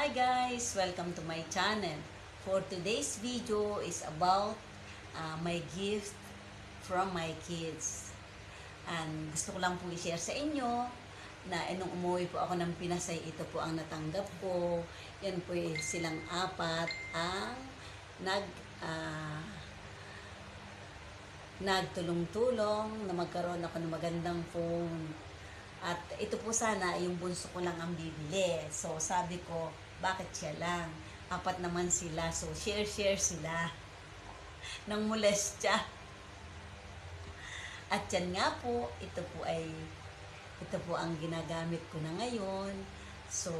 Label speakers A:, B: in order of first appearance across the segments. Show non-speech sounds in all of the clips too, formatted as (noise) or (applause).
A: Hi guys! Welcome to my channel. For today's video is about uh, my gift from my kids. And gusto ko lang po i-share sa inyo na eh, nung umuwi po ako ng Pinas ay ito po ang natanggap ko. Yan po eh, silang apat ang nag ah, nagtulong-tulong na magkaroon ako ng magandang phone. At ito po sana, yung bunso ko lang ang bibili. So, sabi ko, bakit siya lang? Apat naman sila. So, share-share sila. Nang molestya. At yan nga po, ito po ay, ito po ang ginagamit ko na ngayon. So,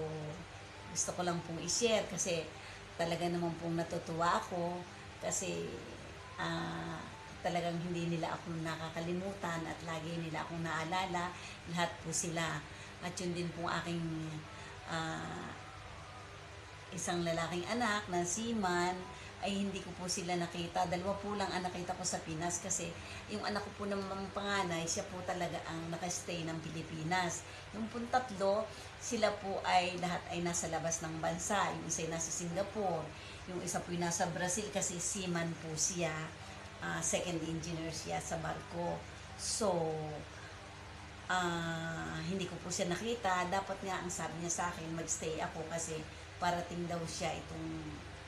A: gusto ko lang pong i-share kasi talaga naman pong natutuwa ako kasi ah, talagang hindi nila ako nakakalimutan at lagi nila akong naalala. Lahat po sila. At yun din pong aking ah, isang lalaking anak na seaman ay hindi ko po sila nakita. Dalawa po lang ang nakita ko sa Pinas kasi yung anak ko po naman panganay, siya po talaga ang nakastay ng Pilipinas. Yung po tatlo, sila po ay lahat ay nasa labas ng bansa. Yung isa ay nasa Singapore, yung isa po ay nasa Brazil kasi seaman po siya. Ah, second engineer siya sa barko. So, ah hindi ko po siya nakita. Dapat nga ang sabi niya sa akin, magstay ako kasi parating daw siya itong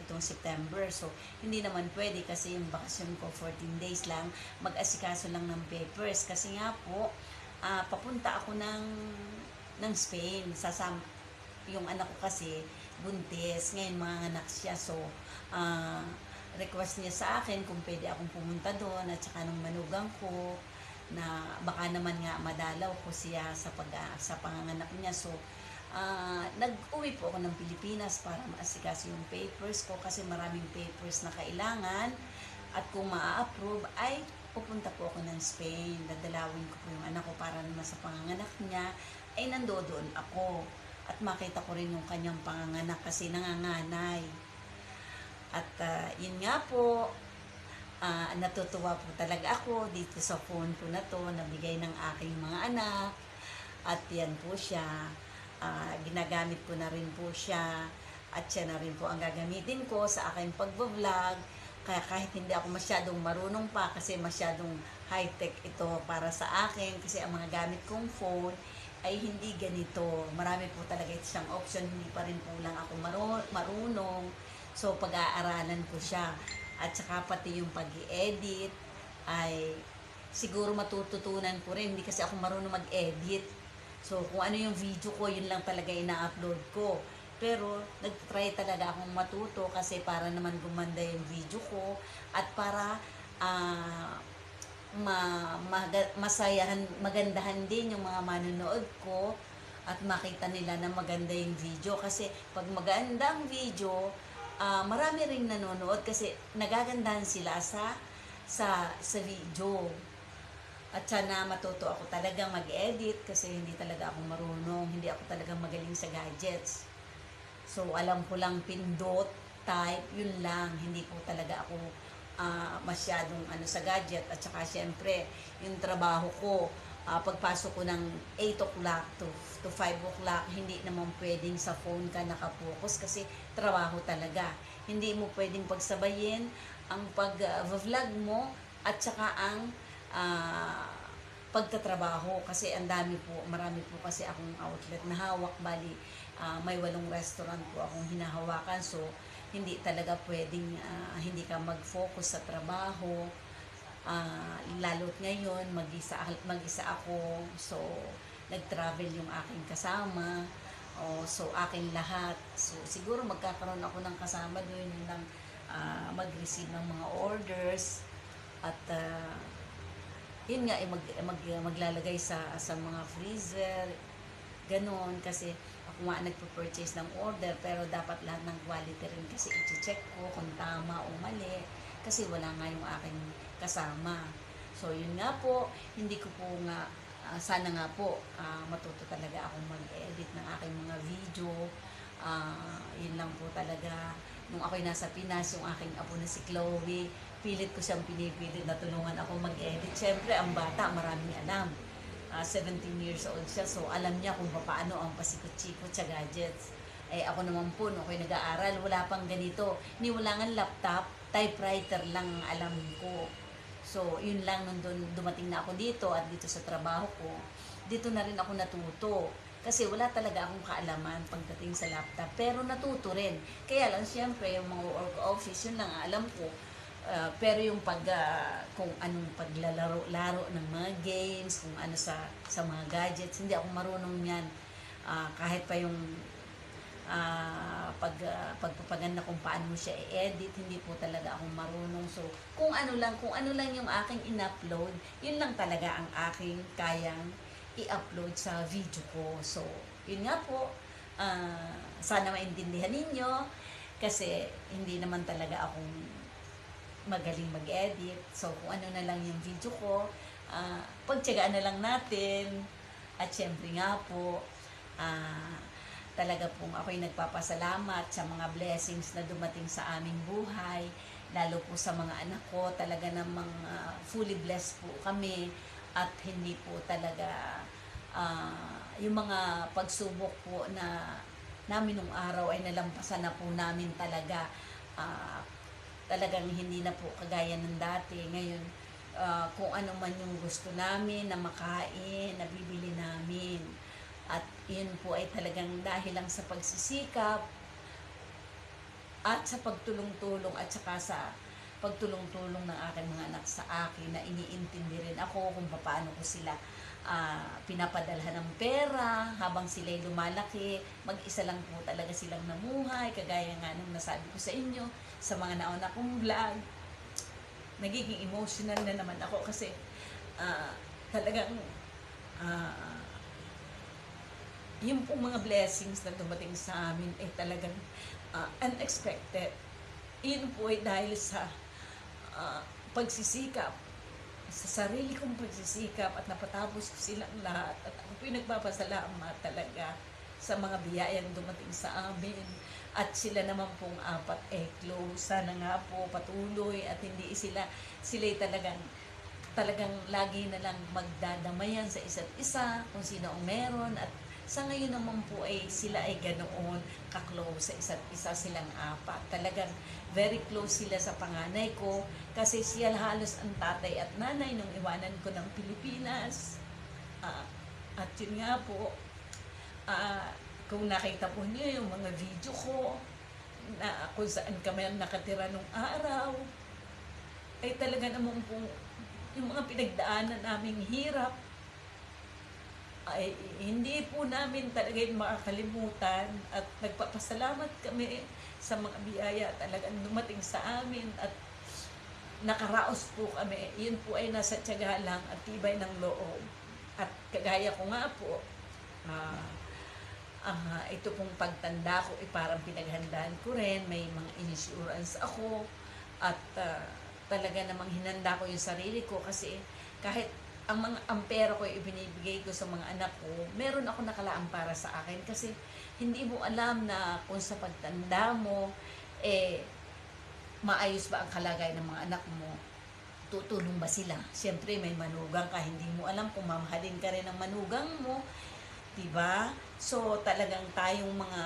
A: itong September. So, hindi naman pwede kasi yung bakasyon ko 14 days lang. Mag-asikaso lang ng papers. Kasi nga po, ah, papunta ako ng, ng Spain. Sasam, yung anak ko kasi buntis. Ngayon mga anak siya. So, ah, request niya sa akin kung pwede akong pumunta doon at saka nung manugang ko na baka naman nga madalaw ko siya sa pag sa panganganak niya. So, ah nag-uwi po ako ng Pilipinas para maasikaso yung papers ko kasi maraming papers na kailangan at kung maa-approve ay pupunta po ako ng Spain. Dadalawin ko po yung anak ko para naman sa panganganak niya ay nandoon ako at makita ko rin yung kanyang panganganak kasi nanganganay. At ah, yun nga po, ah, natutuwa po talaga ako dito sa phone ko na to, nabigay ng aking mga anak. At yan po siya, ah, ginagamit ko na rin po siya. At siya na rin po ang gagamitin ko sa aking pagbablog. Kaya kahit hindi ako masyadong marunong pa kasi masyadong high-tech ito para sa akin kasi ang mga gamit kong phone ay hindi ganito. Marami po talaga ito siyang option. Hindi pa rin po lang ako maru- marunong. So, pag-aaralan ko siya. At saka pati yung pag edit ay siguro matututunan ko rin. Hindi kasi ako marunong mag-edit. So, kung ano yung video ko, yun lang talaga ina-upload ko. Pero, nag-try talaga akong matuto kasi para naman gumanda yung video ko at para ah ma, maga- masayahan, magandahan din yung mga manonood ko at makita nila na maganda yung video kasi pag maganda ang video ah, marami ring nanonood kasi nagagandahan sila sa sa sa video at sana matuto ako talagang mag-edit kasi hindi talaga ako marunong hindi ako talagang magaling sa gadgets. So alam ko lang pindot type yun lang. Hindi po talaga ako ah, masyadong ano sa gadget. At saka syempre yung trabaho ko ah, pagpasok ko ng 8 o'clock to, to 5 o'clock hindi naman pwedeng sa phone ka nakapokus kasi trabaho talaga. Hindi mo pwedeng pagsabayin ang pag-vlog mo at saka ang ah, pagtatrabaho. Kasi ang dami po, marami po kasi akong outlet na hawak. Bali ah, may walong restaurant po akong hinahawakan. So hindi talaga pwedeng ah, hindi ka mag-focus sa trabaho. Ah, lalo't ngayon mag-isa, mag-isa ako. So nag-travel yung aking kasama. O so akin lahat. So siguro magkakaroon ako ng kasama doon lang ah, mag-receive ng mga orders. At ah, yun nga eh, mag, mag, maglalagay sa sa mga freezer ganon kasi ako nga nagpo-purchase ng order pero dapat lahat ng quality rin kasi i-check ko kung tama o mali kasi wala nga yung aking kasama. So yun nga po hindi ko po nga ah, sana nga po ah, matuto talaga akong mag-edit ng aking mga video. Ah, yun lang po talaga. Nung ako'y nasa Pinas yung aking apo na si Chloe pilit ko siyang pinipilit na tulungan ako mag-edit syempre ang bata maraming alam Ah, 17 years old siya so alam niya kung paano ang pasikot-sikot sa gadgets Eh ako naman po, nung ako'y nag-aaral, wala pang ganito. Ni wala nga laptop, typewriter lang ang alam ko. So, yun lang nung dumating na ako dito at dito sa trabaho ko. Dito na rin ako natuto. Kasi wala talaga akong kaalaman pagdating sa laptop. Pero natuto rin. Kaya lang, siyempre, yung mga work office, yun lang ang alam ko. Uh, pero yung pag uh, kung anong paglalaro-laro ng mga games, kung ano sa sa mga gadgets, hindi ako marunong niyan. Uh, kahit pa yung uh, pag uh, pagpapaganda kung paano mo siya i-edit, hindi po talaga ako marunong. So, kung ano lang, kung ano lang yung aking in-upload, yun lang talaga ang aking kayang i-upload sa video ko. So, yun nga po, uh, sana maintindihan ninyo kasi hindi naman talaga akong magaling mag-edit. So, kung ano na lang yung video ko, uh, pagtsagaan na lang natin. At syempre nga po, uh, talaga pong ako'y nagpapasalamat sa mga blessings na dumating sa aming buhay. Lalo po sa mga anak ko, talaga namang uh, fully blessed po kami. At hindi po talaga uh, yung mga pagsubok po na namin nung araw ay nalampasan na po namin talaga. Uh, talagang hindi na po kagaya ng dati. Ngayon, uh, kung ano man yung gusto namin na makain, nabibili namin. At yun po ay talagang dahil lang sa pagsisikap at sa pagtulong-tulong at saka sa pagtulong-tulong ng aking mga anak sa akin na iniintindi rin ako kung paano ko sila uh, pinapadalhan ng pera habang sila'y lumalaki. Mag-isa lang po talaga silang namuhay, kagaya nga nung nasabi ko sa inyo sa mga nauna kong vlog. Nagiging emotional na naman ako kasi uh, talagang uh, yung pong mga blessings na dumating sa amin ay talagang uh, unexpected. Yun po ay dahil sa uh, pagsisikap. Sa sarili kong pagsisikap at napatapos ko silang lahat at ako po'y nagpapasalamat talaga sa mga biyayang dumating sa amin. At sila naman pong apat eh close. Sana nga po patuloy at hindi sila sila'y talagang talagang lagi na lang magdadamayan sa isa't isa kung sino ang meron at sa ngayon naman po ay sila ay ganoon ka-close sa isa't isa silang apat. Talagang very close sila sa panganay ko kasi siya halos ang tatay at nanay nung iwanan ko ng Pilipinas. Uh, at yun nga po, uh, kung nakita po niyo yung mga video ko na kung saan kami nakatira nung araw, ay talaga naman po yung mga pinagdaanan naming hirap, ay hindi po namin talaga yung makakalimutan at nagpapasalamat kami sa mga biyaya talagang dumating sa amin at nakaraos po kami. Yun po ay nasa tiyaga lang at tibay ng loob. At kagaya ko nga po, uh, uh, ito pong pagtanda ko, eh, parang pinaghandaan ko rin. May mga insurance ako at uh, talaga namang hinanda ko yung sarili ko kasi kahit ang mga ampero ko ibinibigay ko sa mga anak ko, meron ako nakalaan para sa akin kasi hindi mo alam na kung sa pagtanda mo, eh, maayos ba ang kalagay ng mga anak mo, tutulong ba sila? Siyempre, may manugang ka, hindi mo alam kung mamahalin ka rin ng manugang mo, diba? So, talagang tayong mga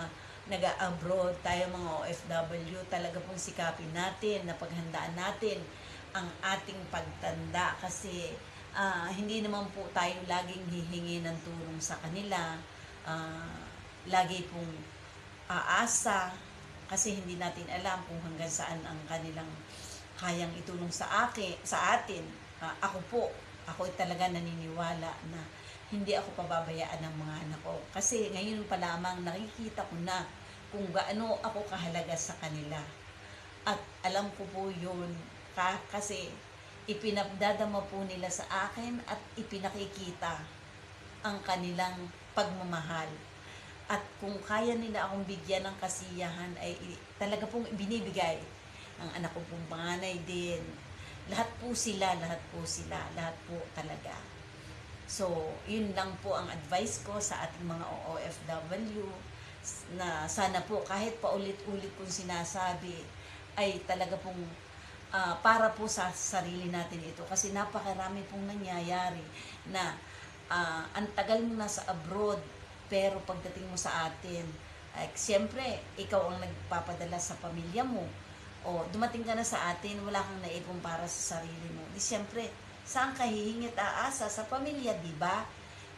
A: nag-abroad, tayong mga OFW, talaga pong sikapin natin, na paghandaan natin ang ating pagtanda kasi uh, hindi naman po tayo laging hihingi ng tulong sa kanila. Uh, lagi pong aasa kasi hindi natin alam kung hanggang saan ang kanilang kayang itulong sa akin, sa atin. Uh, ako po, ako talaga naniniwala na hindi ako pababayaan ng mga anak ko. Kasi ngayon pa lamang nakikita ko na kung gaano ako kahalaga sa kanila. At alam ko po yun ka, kasi ipinagdadama po nila sa akin at ipinakikita ang kanilang pagmamahal. At kung kaya nila akong bigyan ng kasiyahan ay talaga pong binibigay. Ang anak ko pong panganay din. Lahat po sila, lahat po sila, lahat po talaga. So, yun lang po ang advice ko sa ating mga OFW na sana po kahit paulit-ulit kong sinasabi ay talaga pong uh, para po sa sarili natin ito kasi napakarami pong nangyayari na uh, ang tagal mo nasa abroad pero pagdating mo sa atin Ay, siyempre, ikaw ang nagpapadala sa pamilya mo. O, dumating ka na sa atin, wala kang naipon para sa sarili mo. Di siyempre, saan ka hihingit aasa? Sa pamilya, di ba?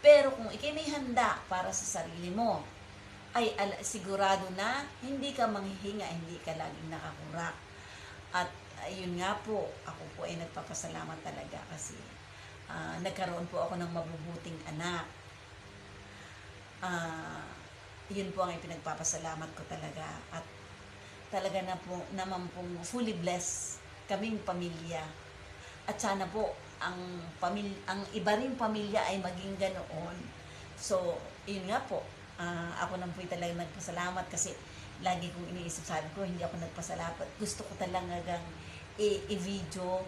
A: Pero kung ikay may handa para sa sarili mo, ay sigurado na hindi ka manghihinga, hindi ka laging nakakurak. At ayun nga po, ako po ay nagpapasalamat talaga kasi ah, nagkaroon po ako ng mabubuting anak. Ah, yun po ang ipinagpapasalamat ko talaga. At talaga na po, naman pong fully blessed kaming pamilya. At sana po, ang pamilya, ang iba ring pamilya ay maging ganoon. So, yun nga po, ah, ako nang po talaga nagpasalamat kasi lagi kong iniisip sabi ko, hindi ako nagpasalamat. Gusto ko talagang i- i-video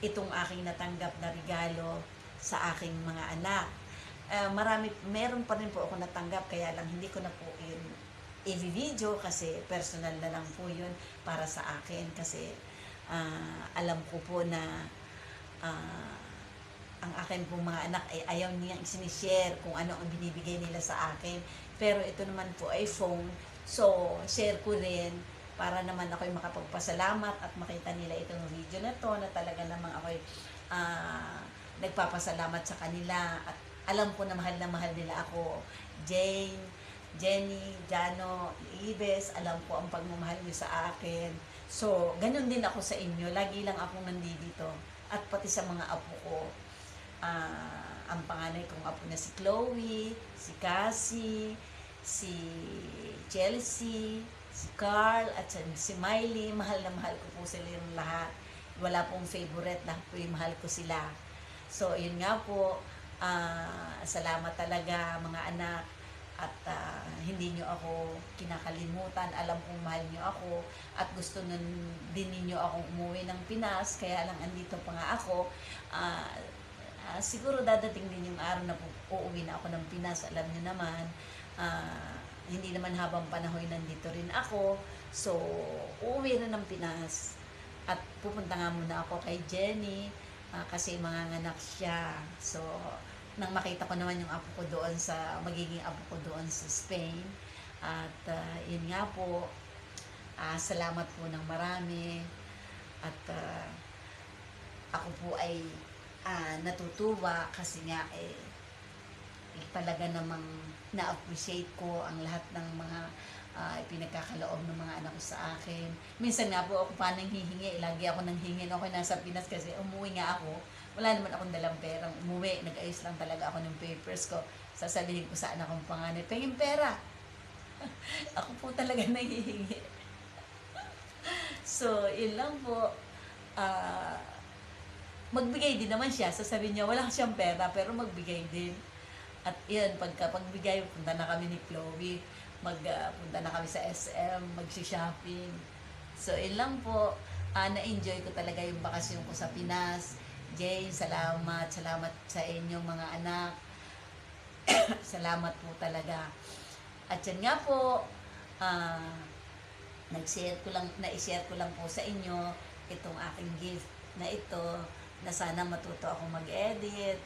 A: itong aking natanggap na regalo sa aking mga anak. Ah, marami, meron pa rin po ako natanggap, kaya lang hindi ko na po yun i-video kasi personal na lang po yun para sa akin kasi ah, alam ko po na ah, ang akin pong mga anak ay ayaw niyang sinishare kung ano ang binibigay nila sa akin. Pero ito naman po ay phone. So, share ko rin para naman ako'y makapagpasalamat at makita nila itong video na to na talaga namang ako'y ah, nagpapasalamat sa kanila at alam ko na mahal na mahal nila ako. Jane, Jenny, Jano, Ibes, alam ko ang pagmamahal niyo sa akin. So, ganun din ako sa inyo. Lagi lang akong nandito. At pati sa mga apo ko. Ah, ang panganay kong apo na si Chloe, si Cassie, si Chelsea, Carl, at si- Miley. Mahal na mahal ko po sila yung lahat. Wala pong favorite, lahat po yung mahal ko sila. So, yun nga po, ah, salamat talaga mga anak at ah, hindi nyo ako kinakalimutan. Alam kong mahal nyo ako at gusto nun din ninyo akong umuwi ng Pinas. Kaya lang andito pa nga ako. Ah, ah, siguro dadating din yung araw na uuwi na ako ng Pinas. Alam nyo naman, ah, hindi naman habang panahon nandito rin ako. So, uuwi na ng Pinas. At pupunta nga muna ako kay Jenny ah, kasi manganganak siya. So, nang makita ko naman yung apo ko doon sa, magiging apo ko doon sa Spain. At ah, yun nga po, ah, salamat po ng marami. At ah, ako po ay ah, natutuwa kasi nga eh, eh, talaga namang na-appreciate ko ang lahat ng mga ah, pinagkakaloob ng mga anak ko sa akin. Minsan nga po ako pa nang hihingi, lagi ako nang hingi ako nasa Pinas kasi umuwi nga ako. Wala naman akong dalang perang umuwi. Nag-ayos lang talaga ako ng papers ko. Sasabihin ko sa anak kong panganay, pengin pera. (laughs) ako po talaga nahihingi. (laughs) so, yun lang po. Ah, magbigay din naman siya. Sasabihin niya, wala siyang pera, pero magbigay din. At yun, pagka pagbigay, punta na kami ni Chloe. Mag, ah, punta na kami sa SM, mag-shopping. So, yun lang po. Ah, na-enjoy ko talaga yung bakasyon ko sa Pinas. Jane, salamat. Salamat sa inyong mga anak. (coughs) salamat po talaga. At yan nga po, ah, nag-share ko lang, na-share ko lang po sa inyo itong aking gift na ito na sana matuto ako mag-edit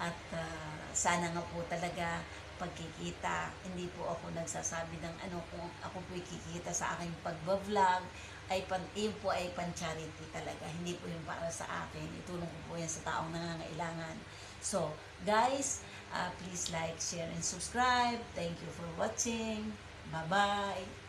A: at ah, sana nga po talaga pagkikita, hindi po ako nagsasabi ng ano kung ako po kikita sa aking pagbablog ay pan, yun po ay pan-charity talaga. Hindi po yung para sa akin. Itulong ko po yan sa taong nangangailangan. So, guys, ah, please like, share, and subscribe. Thank you for watching. Bye-bye.